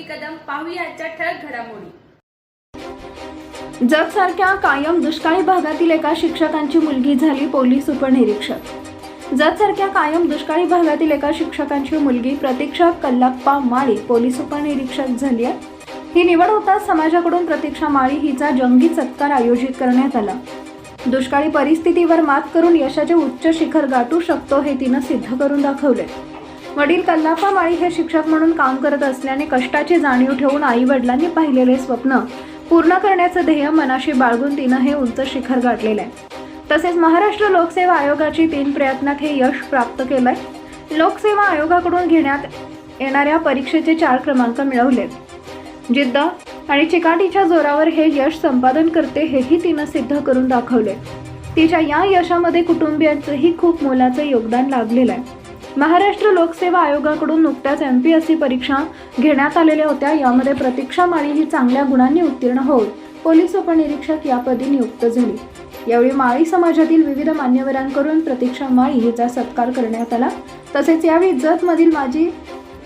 मी कदम पाहूया आजच्या ठळक घडामोडी. जतसारख्या कायम दुष्काळी भागातील एका शिक्षकांची मुलगी झाली पोलीस उपनिरीक्षक. जतसारख्या कायम दुष्काळी भागातील एका शिक्षकांची मुलगी प्रतीक्षा कल्लाप्पा माळी पोलीस उपनिरीक्षक झाली आहे. ही निवड होताच समाजाकडून प्रतीक्षा माळी हिचा जंगी सत्कार आयोजित करण्यात आला. दुष्काळी परिस्थितीवर मात करून यशाचे उच्च शिखर गाठू शकतो हे तिनं सिद्ध करून दाखवले वडील कल्लाप्पा माळी हे शिक्षक म्हणून काम करत असल्याने कष्टाची जाणीव ठेवून आई वडिलांनी पाहिलेले स्वप्न पूर्ण करण्याचं ध्येय मनाशी बाळगून तिनं हे उंच शिखर गाठलेलं आहे. तसेच महाराष्ट्र लोकसेवा आयोगाची तीन प्रयत्नात हे यश प्राप्त केलं आहे लोकसेवा आयोगाकडून घेण्यात येणाऱ्या परीक्षेचे चार क्रमांक मिळवले जिद्द आणि चिकाटीच्या जोरावर हे यश संपादन करते हेही तिनं सिद्ध करून दाखवले तिच्या या यशामध्ये कुटुंबियांचंही खूप मोलाचं योगदान लाभलेलं आहे. महाराष्ट्र लोकसेवा आयोगाकडून नुकत्याच एम पी एस सी परीक्षा घेण्यात आलेल्या होत्या. यामध्ये प्रतीक्षा माळी ही चांगल्या गुणांनी उत्तीर्ण होऊन पोलीस उपनिरीक्षक यापदी नियुक्त झाली. यावेळी माळी समाजातील विविध मान्यवरांकडून प्रतीक्षा माळी हिचा सत्कार करण्यात आला. तसेच यावेळी जतमधील माजी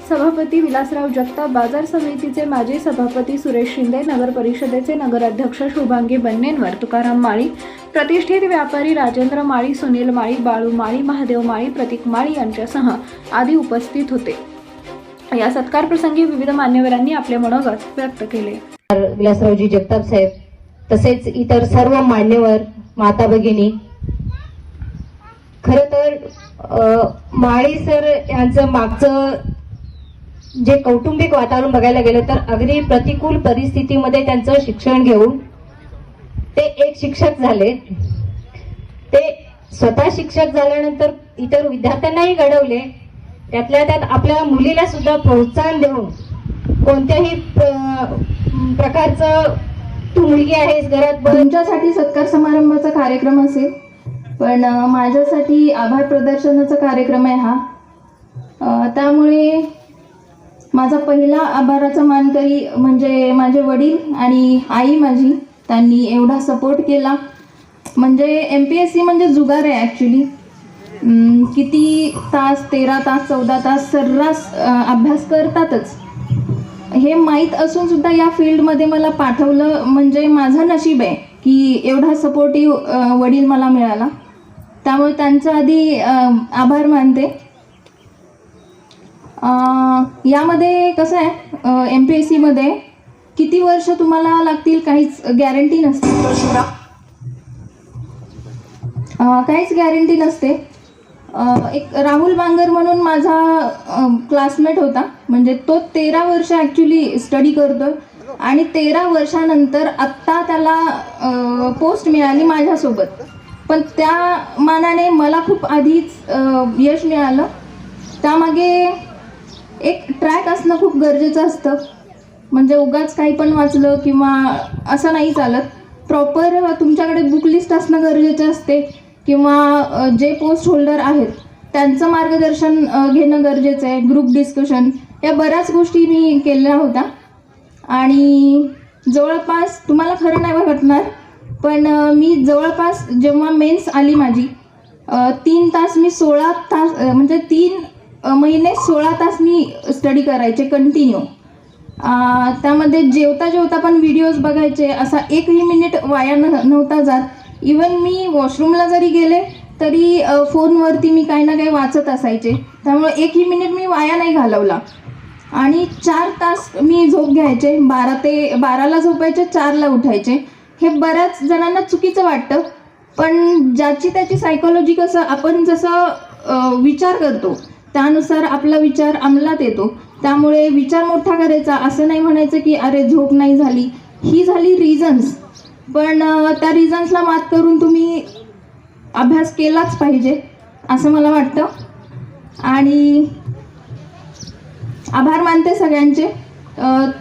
सभापती विलासराव जगताप बाजार समितीचे माजी सभापती सुरेश शिंदे नगर परिषदेचे नगराध्यक्ष शुभांगी बन्नेंवर तुकाराम माळी प्रतिष्ठित व्यापारी राजेंद्र माळी सुनील माळी बाळू माळी महादेव माळी प्रतीक माळी यांच्यासह आदी उपस्थित होते. या सत्कार प्रसंगी विविध मान्यवरांनी आपले मनोगत व्यक्त केले. विलासरावजी जगताप साहेब तसेच इतर सर्व मान्यवर माता भगिनी खर तर माळी सर यांचं मागचं जे कौटुंबिक वातावरण बघायला गेलं तर अगदी प्रतिकूल परिस्थितीमध्ये त्यांचं शिक्षण घेऊन ते एक शिक्षक झाले. ते स्वतः शिक्षक झाल्यानंतर इतर विद्यार्थ्यांनाही घडवले. त्यातल्या त्यात आपल्या मुलीला सुद्धा प्रोत्साहन देऊन कोणत्याही प्र- प्रकारचं तू मुलगी आहेस घरात तुमच्यासाठी सत्कार समारंभाचा कार्यक्रम असेल पण माझ्यासाठी आभार प्रदर्शनाचा कार्यक्रम आहे हा. त्यामुळे माझा पहिला आभाराचा मानकरी म्हणजे माझे वडील आणि आई माझी त्यांनी एवढा सपोर्ट केला. म्हणजे एम पी एस सी म्हणजे जुगार आहे ॲक्च्युली किती तास तेरा तास चौदा तास सर्रास अभ्यास करतातच. हे माहीत असून सुद्धा या फील्डमध्ये मला पाठवलं म्हणजे माझं नशीब आहे की एवढा सपोर्टिव्ह वडील मला मिळाला. त्यामुळे त्यांचा आधी आभार मानते. यामध्ये कसं आहे एम पी एस सीमध्ये किती वर्ष तुम्हाला लागतील काहीच गॅरंटी नसते? काहीच गॅरंटी नसते. एक राहुल बांगर म्हणून माझा क्लासमेट होता. म्हणजे तो तेरा वर्ष ॲक्च्युली स्टडी करतो आणि तेरा वर्षानंतर आत्ता त्याला पोस्ट मिळाली माझ्यासोबत. पण त्या मानाने मला खूप आधीच यश मिळालं. त्यामागे एक ट्रॅक असणं खूप गरजेचं असतं. म्हणजे उगाच काही पण वाचलं किंवा असं नाही चालत. प्रॉपर तुमच्याकडे बुक लिस्ट असणं गरजेचं असते. किंवा जे पोस्ट होल्डर आहेत त्यांचं मार्गदर्शन घेणं गरजेचं आहे. ग्रुप डिस्कशन या बऱ्याच गोष्टी मी केल्या होत्या. आणि जवळपास तुम्हाला खरं नाही वाटणार पण मी जवळपास जेव्हा मेन्स आली माझी तीन तास मी सोळा तास म्हणजे तीन महिने सोळा तास मी स्टडी करायचे कंटिन्यू त्यामध्ये जेवता जेवता पण व्हिडिओज बघायचे असा एकही मिनिट वाया न नव्हता जात. इवन मी वॉशरूमला जरी गेले तरी फोनवरती मी काही ना काही वाचत असायचे. त्यामुळे एकही मिनिट मी वाया नाही घालवला. आणि चार तास मी झोप घ्यायचे. बारा ते बाराला झोपायचे चारला उठायचे. हे बऱ्याच जणांना चुकीचं वाटतं. पण ज्याची त्याची सायकोलॉजी कसं आपण जसं विचार करतो त्यानुसार आपला विचार अंमलात येतो. त्यामुळे विचार मोठा करायचा असं नाही म्हणायचं की अरे झोप नाही झाली. ही झाली रिझन्स पण त्या रिझन्सला मात करून तुम्ही अभ्यास केलाच पाहिजे असं मला वाटतं. आणि आभार मानते सगळ्यांचे.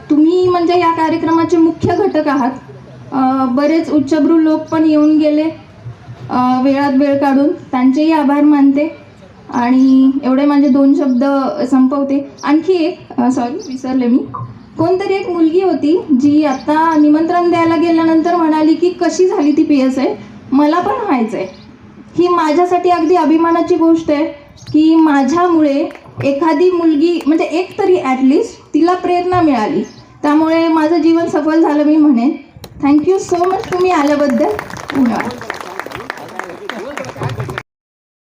तुम्ही म्हणजे या कार्यक्रमाचे मुख्य घटक आहात. बरेच उच्चभ्रू लोक पण येऊन गेले वेळात वेळ काढून. त्यांचेही आभार मानते. आणि एवढे माझे दोन शब्द संपवते. आणखी एक सॉरी विसरले मी. कोणतरी एक मुलगी होती जी आता निमंत्रण द्यायला गेल्यानंतर म्हणाली की कशी झाली ती पी एस आहे मला पण व्हायचं आहे ही माझ्यासाठी अगदी अभिमानाची गोष्ट आहे की माझ्यामुळे एखादी मुलगी म्हणजे एक तरी ॲटलिस्ट तिला प्रेरणा मिळाली. त्यामुळे माझं जीवन सफल झालं मी म्हणेन. थँक्यू सो मच तुम्ही आल्याबद्दल धन्यवाद.